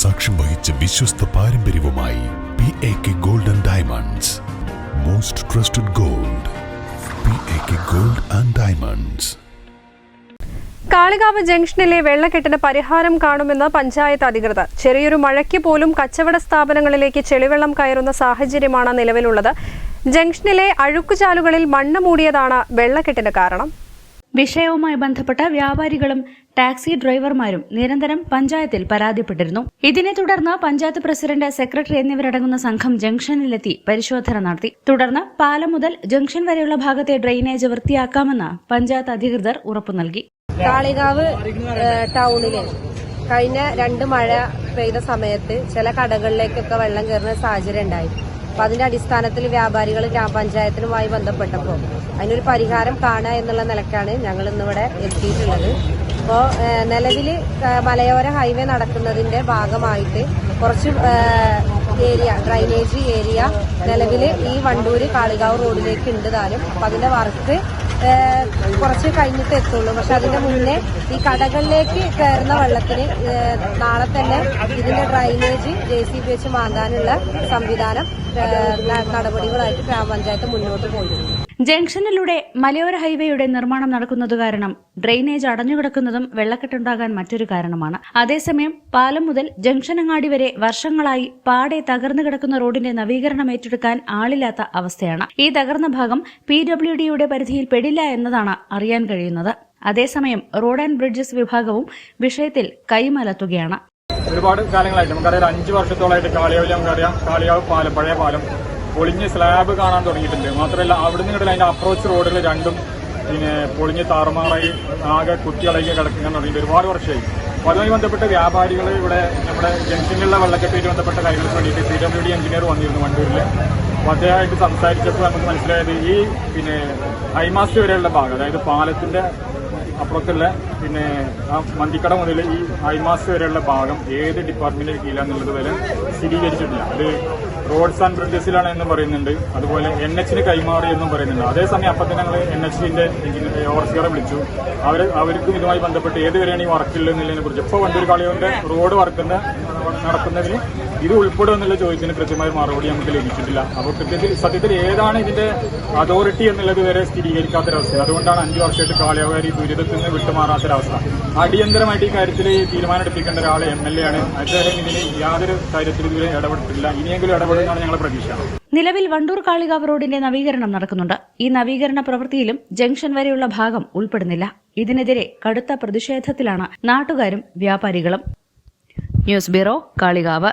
സാക്ഷ്യം വഹിച്ച വിശ്വസ്ത പാരമ്പര്യവുമായി P A K gold and diamonds most trusted gold P A K gold and diamonds Kalikavu ജംഗ്ഷനിലെ വെള്ളക്കെട്ടിന് പരിഹാരം കാണുമെന്ന് പഞ്ചായത്ത് അധികൃതർ. ചെറിയൊരു മഴയ്ക്ക് പോലും കച്ചവട സ്ഥാപനങ്ങളിലേക്ക് ചെളിവെള്ളം കയറുന്ന സാഹചര്യമാണ് നിലവിലുള്ളത്. ജംഗ്ഷനിലെ അഴുക്കുചാലുകളിൽ മണ്ണ് മൂടിയതാണ് വെള്ളക്കെട്ടിന് കാരണം. വിഷയവുമായി ബന്ധപ്പെട്ട വ്യാപാരികളും ടാക്സി ഡ്രൈവർമാരും നിരന്തരം പഞ്ചായത്തിൽ പരാതിപ്പെട്ടിരുന്നു. ഇതിനെ തുടർന്ന് പഞ്ചായത്ത് പ്രസിഡന്റ് സെക്രട്ടറി എന്നിവരടങ്ങുന്ന സംഘം ജംഗ്ഷനിലെത്തി പരിശോധന നടത്തി. തുടർന്ന് പാലം മുതൽ ജംഗ്ഷൻ വരെയുള്ള ഭാഗത്തെ ഡ്രെയിനേജ് വൃത്തിയാക്കാമെന്ന് പഞ്ചായത്ത് അധികൃതർ ഉറപ്പു നൽകി. കാളികാവ് ടൗണിലെ കഴിഞ്ഞ രണ്ട് മഴ പെയ്ത സമയത്ത് ചില കടകളിലേക്കൊക്കെ വെള്ളം കയറുന്ന സാഹചര്യം ഉണ്ടായി. അപ്പൊ അതിന്റെ അടിസ്ഥാനത്തിൽ വ്യാപാരികൾ ഗ്രാമപഞ്ചായത്തിനുമായി ബന്ധപ്പെട്ടപ്പോൾ അതിനൊരു പരിഹാരം കാണുക എന്നുള്ള നിലക്കാണ് ഞങ്ങൾ ഇന്നിവിടെ എത്തിയിട്ടുള്ളത്. അപ്പോൾ നിലവിൽ മലയോര ഹൈവേ നടക്കുന്നതിന്റെ ഭാഗമായിട്ട് കുറച്ച് ഏരിയ ഡ്രൈനേജ് ഏരിയ നിലവിൽ ഈ വണ്ടൂര് കാളികാവ് റോഡിലേക്ക് ഉണ്ട് താനും. അപ്പൊ അതിന്റെ വർക്ക് കുറച്ച് കഴിഞ്ഞിട്ട് എത്തുള്ളൂ. പക്ഷെ അതിന്റെ മുന്നേ ഈ കടകളിലേക്ക് കയറുന്ന വെള്ളത്തിന് നാളെ തന്നെ ഇതിന്റെ ഡ്രൈനേജ് ജെ സി ബി വെച്ച് മാന്താനുള്ള സംവിധാനം നടപടികളായിട്ട് ഗ്രാമപഞ്ചായത്ത് മുന്നോട്ട് പോയിട്ടുണ്ട് ജംഗ്ഷനിലൂടെ മലയോര ഹൈവേയുടെ നിർമ്മാണം നടക്കുന്നത് കാരണം ഡ്രെയിനേജ് അടഞ്ഞുകിടക്കുന്നതും വെള്ളക്കെട്ടുണ്ടാകാൻ മറ്റൊരു കാരണമാണ്. അതേസമയം പാലം മുതൽ ജംഗ്ഷൻ അങ്ങാടി വരെ വർഷങ്ങളായി പാടെ തകർന്നു കിടക്കുന്ന റോഡിന്റെ നവീകരണം ഏറ്റെടുക്കാൻ ആളില്ലാത്ത അവസ്ഥയാണ്. ഈ തകർന്ന ഭാഗം പി ഡബ്ല്യു ഡിയുടെ പരിധിയിൽ പെടില്ല എന്നതാണ് അറിയാൻ കഴിയുന്നത്. അതേസമയം റോഡ് ആൻഡ് ബ്രിഡ്ജസ് വിഭാഗവും വിഷയത്തിൽ കൈമലത്തുകയാണ്. ഒരുപാട് കാലങ്ങളായിട്ട് നമുക്കറിയാം. അഞ്ച് വർഷത്തോളമായിട്ട് കാളിയാവിൽ നമുക്കറിയാം. കാളിയാവ് പാലം പഴയ പാലം പൊളിഞ്ഞ് സ്ലാബ് കാണാൻ തുടങ്ങിയിട്ടുണ്ട്. മാത്രമല്ല അവിടുന്ന് ഇങ്ങോട്ട് അതിന്റെ അപ്രോച്ച് റോഡുകൾ രണ്ടും പിന്നെ പൊളിഞ്ഞ് താറുമാറായി ആകെ കുത്തിയളകി കിടക്കുന്ന തുടങ്ങിയിട്ട് ഒരുപാട് വർഷമായി. അപ്പോൾ അതുമായി ബന്ധപ്പെട്ട് വ്യാപാരികൾ ഇവിടെ നമ്മുടെ ജംഗ്ഷനിലുള്ള വെള്ളക്കെട്ടുമായി ബന്ധപ്പെട്ട കാര്യങ്ങൾക്ക് വേണ്ടിയിട്ട് പി ഡബ്ല്യു ഡി എഞ്ചിനീയർ വന്നിരുന്നു വണ്ടൂരിൽ അദ്ദേഹമായിട്ട് സംസാരിച്ചപ്പോൾ നമുക്ക് മനസ്സിലായത് ഈ പിന്നെ ഹൈമാസ്റ്റ് വരെയുള്ള ഭാഗം അതായത് പാലത്തിന്റെ അപ്പുറത്തുള്ള പിന്നെ ആ മന്തിക്കട മുതൽ ഈ ഹൈമാസ് വരെയുള്ള ഭാഗം ഏത് ഡിപ്പാർട്ട്മെന്റിന് കീഴിലാന്നുള്ളത് വരെ സ്ഥിരീകരിച്ചിട്ടില്ല. അത് റോഡ്സ് ആൻഡ് ബ്രിഡ്ജസിലാണ് എന്ന് പറയുന്നുണ്ട്. അതുപോലെ എൻ എച്ചിന് കൈമാറി എന്നും പറയുന്നുണ്ട്. അതേസമയം അപ്പം തന്നെ ഞങ്ങൾ എൻ എച്ചിന്റെ ഓവർസിയറെ വിളിച്ചു. അവർ അവർക്കും ഇതുമായി ബന്ധപ്പെട്ട് ഏത് വരെയാണ് ഈ വർക്കുള്ളതെന്നുള്ളതിനെ കുറിച്ച്. ഇപ്പോൾ വണ്ടൂർ കളിയുടെ റോഡ് വർക്കിന്റെ നടക്കുന്നതിന് ഇത് ഉൾപ്പെടും എന്നുള്ള ചോദ്യത്തിന് കൃത്യമായ മറുപടി നമുക്ക് ലഭിച്ചിട്ടില്ല. അപ്പോൾ കൃത്യത്തിൽ സത്യത്തിൽ ഏതാണ് ഇതിന്റെ അതോറിറ്റി എന്നുള്ളത് വരെ സ്ഥിരീകരിക്കാത്തൊരവസ്ഥ അതുകൊണ്ടാണ് അഞ്ചു വർഷമായിട്ട് കാലാവധി ദുരിതത്തിൽ നിന്ന് വിട്ടുമാറാത്തൊരവസ്ഥ. അടിയന്തരമായിട്ട് ഈ കാര്യത്തിൽ തീരുമാനം എടുപ്പിക്കേണ്ട ഒരാൾ എം എൽ എ ആണ്. അദ്ദേഹം ഇതിന് യാതൊരു കാര്യത്തിൽ ഇതുവരെ ഇടപെട്ടിട്ടില്ല. ഇനിയെങ്കിലും ഇടപെടുന്നതാണ് ഞങ്ങളുടെ പ്രതീക്ഷ. നിലവിൽ വണ്ടൂർ കാളികാവ് റോഡിന്റെ നവീകരണം നടക്കുന്നുണ്ട്. ഈ നവീകരണ പ്രവൃത്തിയിലും ജംഗ്ഷൻ വരെയുള്ള ഭാഗം ഉൾപ്പെടുന്നില്ല. ഇതിനെതിരെ കടുത്ത പ്രതിഷേധത്തിലാണ് നാട്ടുകാരും വ്യാപാരികളും. News bureau Kalikavu.